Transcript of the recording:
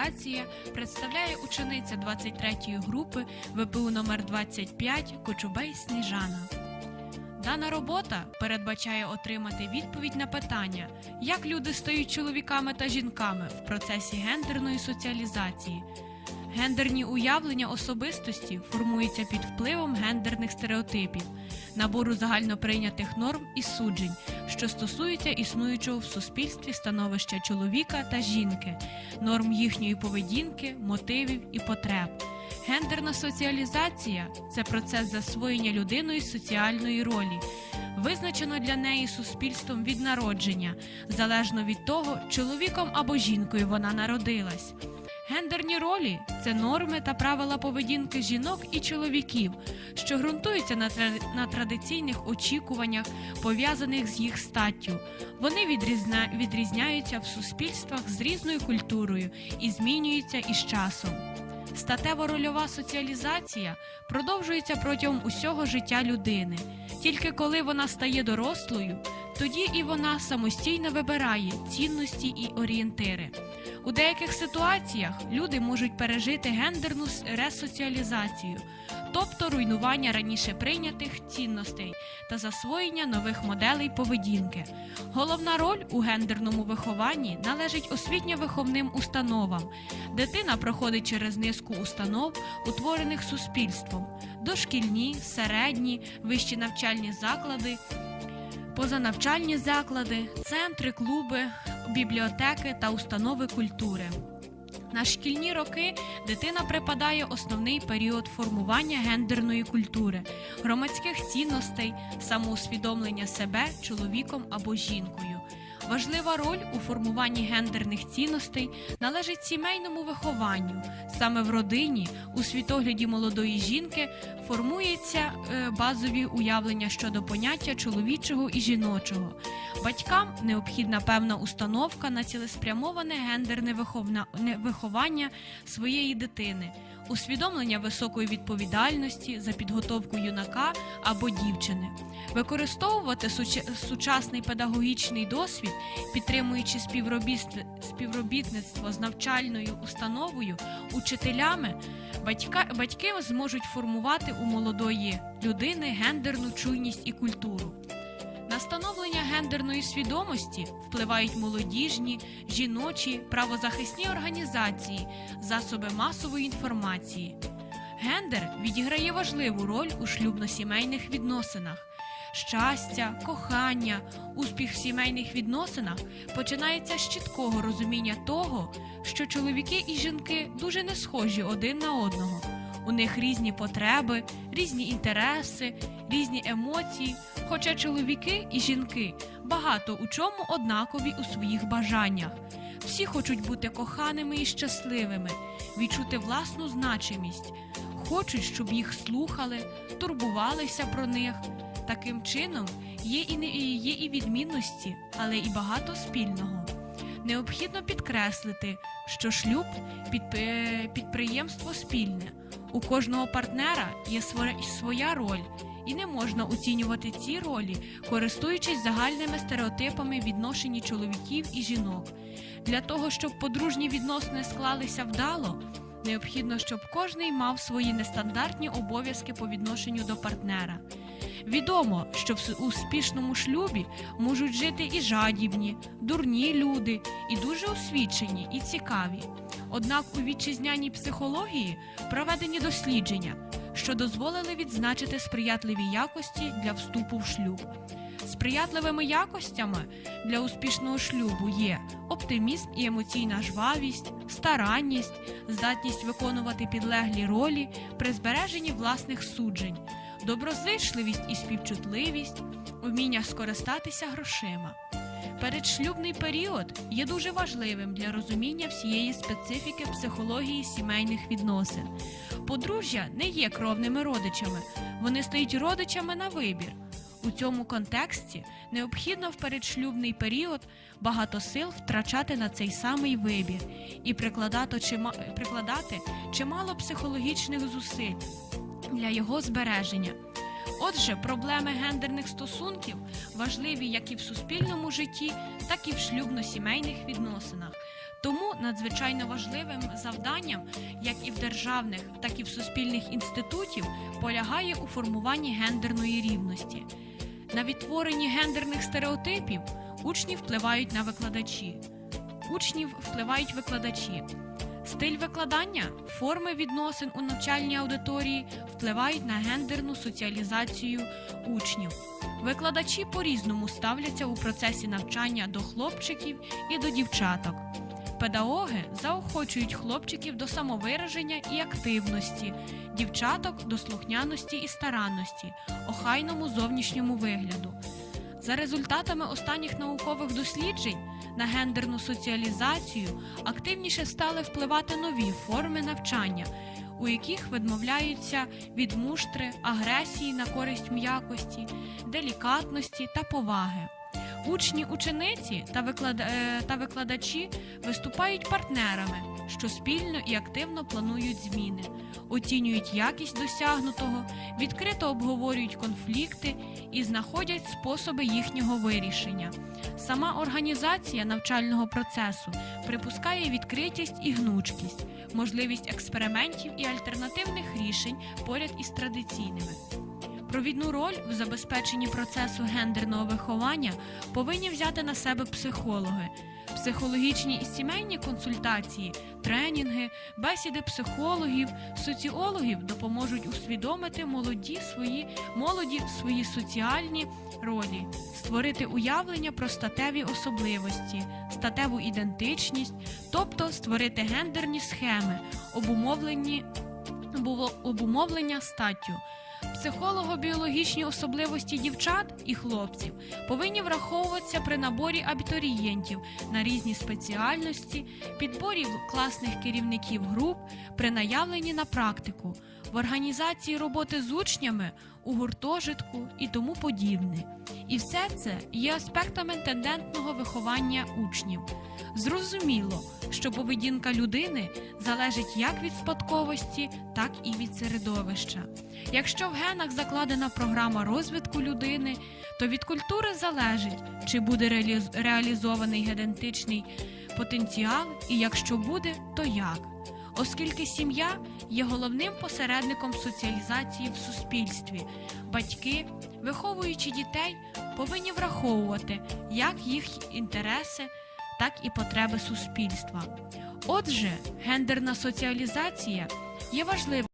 соціалізація представляє учениця 23-ї групи ВПУ номер 25 Кочубей Сніжана. Дана робота передбачає отримати відповідь на питання, як люди стають чоловіками та жінками в процесі гендерної соціалізації. Гендерні уявлення особистості формуються під впливом гендерних стереотипів, набору загальноприйнятих норм і суджень, що стосуються існуючого в суспільстві становища чоловіка та жінки, норм їхньої поведінки, мотивів і потреб. Гендерна соціалізація це процес засвоєння людиною соціальної ролі, визначено для неї суспільством від народження, залежно від того, чоловіком або жінкою вона народилась. Гендерні ролі це норми та правила поведінки жінок і чоловіків, що ґрунтуються на, на традиційних очікуваннях, пов'язаних з їх статтю. Вони відрізна... відрізняються в суспільствах з різною культурою і змінюються із часом. Статево-рольова соціалізація продовжується протягом усього життя людини. Тільки коли вона стає дорослою, тоді і вона самостійно вибирає цінності і орієнтири. У деяких ситуаціях люди можуть пережити гендерну ресоціалізацію, тобто руйнування раніше прийнятих цінностей та засвоєння нових моделей поведінки. Головна роль у гендерному вихованні належить освітньо-виховним установам. Дитина проходить через низку установ, утворених суспільством: дошкільні, середні, вищі навчальні заклади, позанавчальні заклади, центри, клуби, бібліотеки та установи культури. На шкільні роки дитина припадає основний період формування гендерної культури, громадських цінностей, самоусвідомлення себе чоловіком або жінкою. Важлива роль у формуванні гендерних цінностей належить сімейному вихованню. Саме в родині, у світогляді молодої жінки, формуються е, базові уявлення щодо поняття чоловічого і жіночого. Батькам необхідна певна установка на цілеспрямоване гендерне виховання своєї дитини, усвідомлення високої відповідальності за підготовку юнака або дівчини, використовувати суча- сучасний педагогічний досвід, підтримуючи співробітство, співробітництво з навчальною установою, учителями, батька, батьки зможуть формувати у молодої людини гендерну чуйність і культуру. Становлення гендерної свідомості впливають молодіжні, жіночі, правозахисні організації, засоби масової інформації. Гендер відіграє важливу роль у шлюбно-сімейних відносинах. Щастя, кохання, успіх в сімейних відносинах починається з чіткого розуміння того, що чоловіки і жінки дуже не схожі один на одного. У них різні потреби, різні інтереси, різні емоції, хоча чоловіки і жінки багато у чому однакові у своїх бажаннях. Всі хочуть бути коханими і щасливими, відчути власну значимість, хочуть, щоб їх слухали, турбувалися про них. Таким чином є і не є і відмінності, але і багато спільного. Необхідно підкреслити, що шлюб підп- підприємство спільне. У кожного партнера є своя, роль, і не можна оцінювати ці ролі, користуючись загальними стереотипами відношенні чоловіків і жінок. Для того, щоб подружні відносини склалися вдало, необхідно, щоб кожний мав свої нестандартні обов'язки по відношенню до партнера. Відомо, що в успішному шлюбі можуть жити і жадібні, дурні люди, і дуже освічені, і цікаві. Однак у вітчизняній психології проведені дослідження, що дозволили відзначити сприятливі якості для вступу в шлюб. Сприятливими якостями для успішного шлюбу є оптимізм і емоційна жвавість, старанність, здатність виконувати підлеглі ролі при збереженні власних суджень, доброзичливість і співчутливість, вміння скористатися грошима. Передшлюбний період є дуже важливим для розуміння всієї специфіки психології сімейних відносин. Подружжя не є кровними родичами, вони стають родичами на вибір. У цьому контексті необхідно в передшлюбний період багато сил втрачати на цей самий вибір і прикладати, прикладати чимало психологічних зусиль для його збереження. Отже, проблеми гендерних стосунків важливі як і в суспільному житті, так і в шлюбно-сімейних відносинах. Тому надзвичайно важливим завданням, як і в державних, так і в суспільних інститутів, полягає у формуванні гендерної рівності. На відтворенні гендерних стереотипів учні впливають на викладачі. Учнів впливають викладачі. Стиль викладання, форми відносин у навчальній аудиторії впливають на гендерну соціалізацію учнів. Викладачі по-різному ставляться у процесі навчання до хлопчиків і до дівчаток. Педагоги заохочують хлопчиків до самовираження і активності, дівчаток до слухняності і старанності, охайному зовнішньому вигляду. За результатами останніх наукових досліджень на гендерну соціалізацію активніше стали впливати нові форми навчання, у яких відмовляються від муштри, агресії на користь м'якості, делікатності та поваги. Учні, учениці е, та викладачі виступають партнерами, що спільно і активно планують зміни, оцінюють якість досягнутого, відкрито обговорюють конфлікти і знаходять способи їхнього вирішення. Сама організація навчального процесу припускає відкритість і гнучкість, можливість експериментів і альтернативних рішень поряд із традиційними. Провідну роль в забезпеченні процесу гендерного виховання повинні взяти на себе психологи. Психологічні і сімейні консультації, тренінги, бесіди психологів, соціологів допоможуть усвідомити молоді свої молоді свої соціальні ролі, створити уявлення про статеві особливості, статеву ідентичність, тобто створити гендерні схеми, обумовлені обумовлення статтю. Психолого-біологічні особливості дівчат і хлопців повинні враховуватися при наборі абітурієнтів на різні спеціальності, підборі класних керівників груп, при наявленні на практику, в організації роботи з учнями, у гуртожитку і тому подібне. І все це є аспектами тендентного виховання учнів. Зрозуміло, що поведінка людини залежить як від спадковості, так і від середовища. Якщо в генах закладена програма розвитку людини, то від культури залежить, чи буде реалізований генетичний потенціал, і якщо буде, то як. Оскільки сім'я є головним посередником соціалізації в суспільстві, батьки, виховуючи дітей, повинні враховувати як їх інтереси, так і потреби суспільства. Отже, гендерна соціалізація є важливою.